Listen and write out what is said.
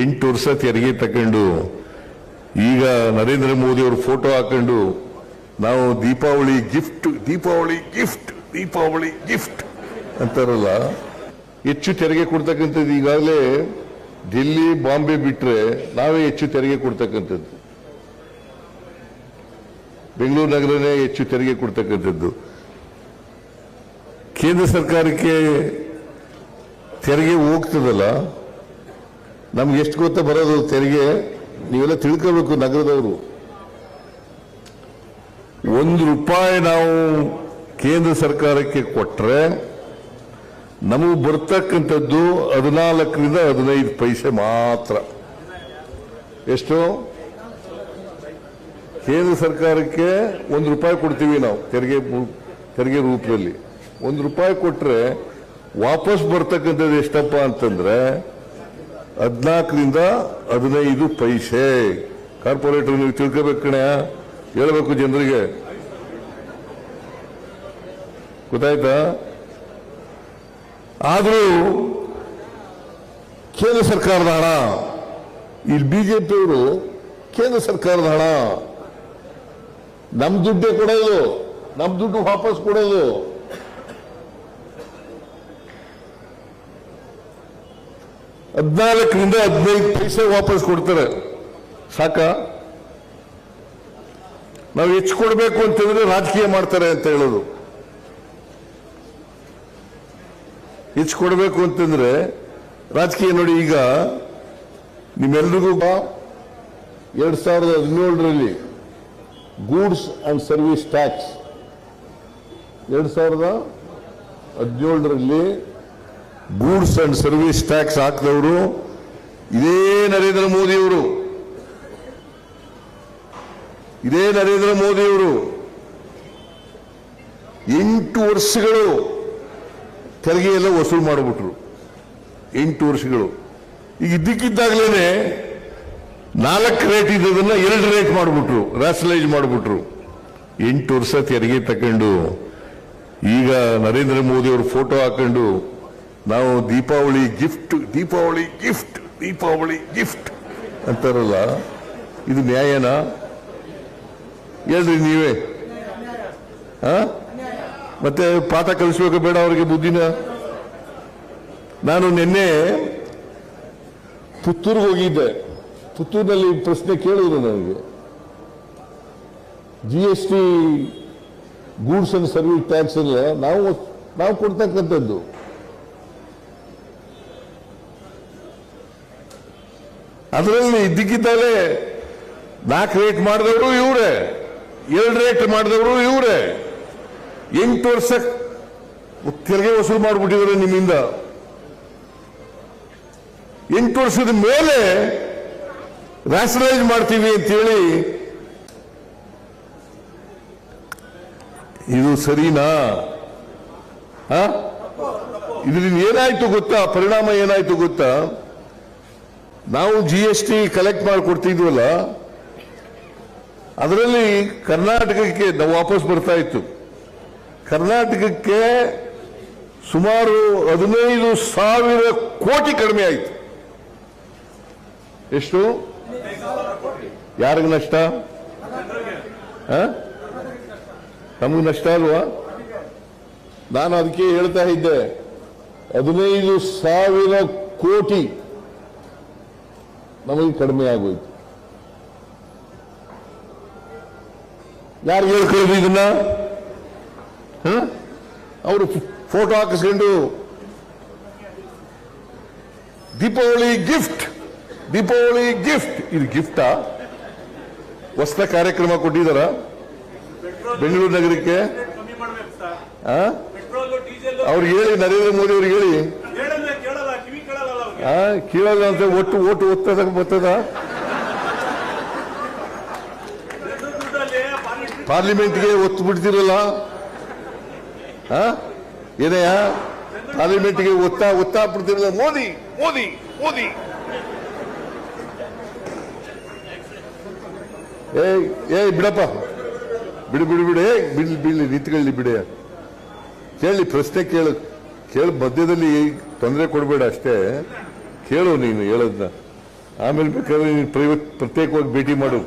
ಎಂಟು ವರ್ಷ ತೆರಿಗೆ ತಕೊಂಡು ಈಗ ನರೇಂದ್ರ ಮೋದಿ ಅವರು ಫೋಟೋ ಹಾಕೊಂಡು ನಾವು Deepavali gift Deepavali gift Deepavali gift ಅಂತಾರಲ್ಲ, ಹೆಚ್ಚು ತೆರಿಗೆ ಕೊಡ್ತಕ್ಕಂಥದ್ದು ಈಗಾಗಲೇ ಡೆಲ್ಲಿ ಬಾಂಬೆ ಬಿಟ್ಟರೆ ನಾವೇ ಹೆಚ್ಚು ತೆರಿಗೆ ಕೊಡ್ತಕ್ಕಂಥದ್ದು. ಬೆಂಗಳೂರು ನಗರನೇ ಹೆಚ್ಚು ತೆರಿಗೆ ಕೊಡ್ತಕ್ಕಂಥದ್ದು. ಕೇಂದ್ರ ಸರ್ಕಾರಕ್ಕೆ ತೆರಿಗೆ ಹೋಗ್ತದಲ್ಲ ನಮ್ಗೆ ಎಷ್ಟು ಗೊತ್ತಾ ಬರೋದು ತೆರಿಗೆ, ನೀವೆಲ್ಲ ತಿಳ್ಕೋಬೇಕು ನಗರದವರು. ಒಂದು ರೂಪಾಯಿ ನಾವು ಕೇಂದ್ರ ಸರ್ಕಾರಕ್ಕೆ ಕೊಟ್ರೆ, ನಮಗೆ ಬರ್ತಕ್ಕಂಥದ್ದು ಹದಿನಾಲ್ಕರಿಂದ ಹದಿನೈದು ಪೈಸೆ ಮಾತ್ರ. ಎಷ್ಟು? ಕೇಂದ್ರ ಸರ್ಕಾರಕ್ಕೆ ಒಂದು ರೂಪಾಯಿ ಕೊಡ್ತೀವಿ ನಾವು, ತೆರಿಗೆ ತೆರಿಗೆ ರೂಪದಲ್ಲಿ. ಒಂದು ರೂಪಾಯಿ ಕೊಟ್ಟರೆ ವಾಪಸ್ ಬರ್ತಕ್ಕಂಥದ್ದು ಎಷ್ಟಪ್ಪ ಅಂತಂದ್ರೆ ಹದಿನಾಲ್ಕರಿಂದ ಹದಿನೈದು ಪೈಸೆ. ಕಾರ್ಪೊರೇಟರ್ ನೀವು ತಿಳ್ಕೋಬೇಕು ಕಣೆ. ಹೇಳಬೇಕು ಜನರಿಗೆ. ಗೊತ್ತಾಯ್ತಾ? ಆದರೂ ಕೇಂದ್ರ ಸರ್ಕಾರದ ಹಣ. ಇಲ್ಲಿ ಬಿಜೆಪಿಯವರು ಕೇಂದ್ರ ಸರ್ಕಾರದ ಹಣ. ನಮ್ ದುಡ್ಡೇ ಕೊಡೋದು. ನಮ್ ದುಡ್ಡು ವಾಪಸ್ ಕೊಡೋದು. ಹದಿನಾಲ್ಕರಿಂದ ಹದಿನೈದು ಪೈಸೆ ವಾಪಸ್ ಕೊಡ್ತಾರೆ. ಸಾಕ? ನಾವು ಹೆಚ್ಚು ಕೊಡಬೇಕು ಅಂತಂದ್ರೆ ರಾಜಕೀಯ ಮಾಡ್ತಾರೆ ಅಂತ ಹೇಳೋದು. ಹೆಚ್ಚು ಕೊಡಬೇಕು ಅಂತಂದ್ರೆ ರಾಜಕೀಯ ನೋಡಿ ಈಗ ನಿಮ್ಮೆಲ್ರಿಗೂ ಎರಡ್ ಸಾವಿರದ ಹದಿನೇಳರಲ್ಲಿ ಗೂಡ್ಸ್ ಅಂಡ್ ಸರ್ವಿಸ್ ಟ್ಯಾಕ್ಸ್. ಎರಡ್ ಸಾವಿರದ ಹದಿನೇಳರಲ್ಲಿ ಗೂಡ್ಸ್ ಅಂಡ್ ಸರ್ವಿಸ್ ಟ್ಯಾಕ್ಸ್ ಹಾಕಿದವರು ಇದೇ ನರೇಂದ್ರ ಮೋದಿಯವರು. ಇದೇ ನರೇಂದ್ರ ಮೋದಿಯವರು. ಎಂಟು ವರ್ಷಗಳು ತೆರಿಗೆ ಎಲ್ಲ ವಸೂಲು ಮಾಡಿಬಿಟ್ರು. ಎಂಟು ವರ್ಷಗಳು. ಈಗ ಇದ್ದಕ್ಕಿದ್ದಾಗಲೇ ನಾಲ್ಕು ರೇಟ್ ಇದ್ದದನ್ನ ಎರಡು ರೇಟ್ ಮಾಡಿಬಿಟ್ರು ರ್ಯಾಷನಲೈಸ್ ಮಾಡಿಬಿಟ್ರು. ಎಂಟು ವರ್ಷ ತೆರಿಗೆ ತಕೊಂಡು ಈಗ ನರೇಂದ್ರ ಮೋದಿ ಅವರು ಫೋಟೋ ಹಾಕೊಂಡು ನಾವು Deepavali gift Deepavali gift Deepavali gift ಅಂತಾರಲ್ಲ, ಇದು ನ್ಯಾಯನಾ? ಹೇಳ್ರಿ ನೀವೇ. ಮತ್ತೆ ಪಾಠ ಕಲಿಸ್ಬೇಕು ಬೇಡ ಅವರಿಗೆ ಬುದ್ಧಿನ. ನಾನು ನಿನ್ನೆ ಪುತ್ತೂರಿಗೆ ಹೋಗಿದ್ದೆ. ಪುತ್ತೂರಿನಲ್ಲಿ ಪ್ರಶ್ನೆ ಕೇಳಿದ್ರು ನನಗೆ. G S T goods and service tax ಅಲ್ಲ, ನಾವು ನಾವು ಕೊಡ್ತಕ್ಕಂಥದ್ದು. ಅದರಲ್ಲಿ ಇದ್ದಕ್ಕಿದ್ದಾಲೆ ನಾಲ್ಕು ರೇಟ್ ಮಾಡಿದವರು ಇವರೇ ಎರಡು ರೇಟ್ ಮಾಡಿದವರು ಇವರೇ. ಎಂಟು ವರ್ಷ ತೆರಿಗೆ ವಸೂಲು ಮಾಡಿಬಿಟ್ಟಿದ್ದಾರೆ ನಿಮ್ಮಿಂದ. ಎಂಟು ವರ್ಷದ ಮೇಲೆ ರ್ಯಾಷನಲೈಸ್ ಮಾಡ್ತೀವಿ ಅಂತೇಳಿ ಇದು ಸರಿನಾ? ಇದರಿಂದ ಏನಾಯ್ತು ಗೊತ್ತಾ? ಪರಿಣಾಮ ಏನಾಯ್ತು ಗೊತ್ತಾ? ನಾವು ಜಿ ಎಸ್ ಟಿ ಕಲೆಕ್ಟ್ ಮಾಡಿಕೊಡ್ತಿದ್ವಲ್ಲ, ಅದರಲ್ಲಿ ಕರ್ನಾಟಕಕ್ಕೆ ನಾವು ವಾಪಸ್ ಬರ್ತಾ ಇತ್ತು. ಕರ್ನಾಟಕಕ್ಕೆ ಸುಮಾರು ಹದಿನೈದು ಸಾವಿರ ಕೋಟಿ ಕಡಿಮೆ ಆಯಿತು. ಎಷ್ಟು? ಯಾರಿಗೆ ನಷ್ಟ? ನಮಗೆ ನಷ್ಟ ಅಲ್ವಾ? ನಾನು ಅದಕ್ಕೆ ಹೇಳ್ತಾ ಇದ್ದೆ, ಹದಿನೈದು ಸಾವಿರ ಕೋಟಿ ನಮಗೆ ಕಡಿಮೆ ಆಗೋಯ್ತು. ಯಾರು ಹೇಳ್ಕೊಳ್ಳೋದು ಇದನ್ನ? ಅವರು ಫೋಟೋ ಹಾಕಿಸ್ಕೊಂಡು ದೀಪಾವಳಿ ಗಿಫ್ಟ್ ದೀಪಾವಳಿ ಗಿಫ್ಟ್. ಇದು ಗಿಫ್ಟಾ? ಹೊಸ ಕಾರ್ಯಕ್ರಮ ಕೊಟ್ಟಿದ್ದಾರ? ಬೆಂಗಳೂರು ನಗರಕ್ಕೆ? ಅವ್ರಿಗೆ ಹೇಳಿ ನರೇಂದ್ರ ಮೋದಿ ಅವ್ರಿಗೆ ಹೇಳಿ. ಕೇಳಲ್ಲ ಅಂತ ಒಟ್ಟು ಓಟು ಒತ್ತದ ಬರ್ತದ ಪಾರ್ಲಿಮೆಂಟ್ ಪಾರ್ಲಿಮೆಂಟ್ಗೆ ಒತ್ತು ಬಿಡ್ತಿರಲ್ಲ? ಏನಯ್ಯ? ಪಾರ್ಲಿಮೆಂಟ್ಗೆ ಒತ್ತಾ ಒತ್ತಾ ಬಿಡ್ತಿರಲ್ಲ? ಮೋದಿ ಮೋದಿ ಮೋದಿ. ಏಯ್ ಏಯ್, ಬಿಡಪ್ಪ. ಬಿಡು ಬಿಡು ಬಿಡು. ಏ ಬಿಡ್ಲಿ ಬಿಡ್ಲಿ ನಿಂತ್ಕೊಳ್ಳಿ ಬಿಡೆ. ಕೇಳಿ, ಪ್ರಶ್ನೆ ಕೇಳು. ಕೇಳಿ, ಮಧ್ಯದಲ್ಲಿ ತೊಂದರೆ ಕೊಡಬೇಡ ಅಷ್ಟೇ. ಕೇಳು ನೀನು ಹೇಳೋದನ್ನ ಆಮೇಲೆ ಬೇಕಾದ್ರೆ ನೀನು ಪ್ರತ್ಯೇಕವಾಗಿ ಭೇಟಿ ಮಾಡು.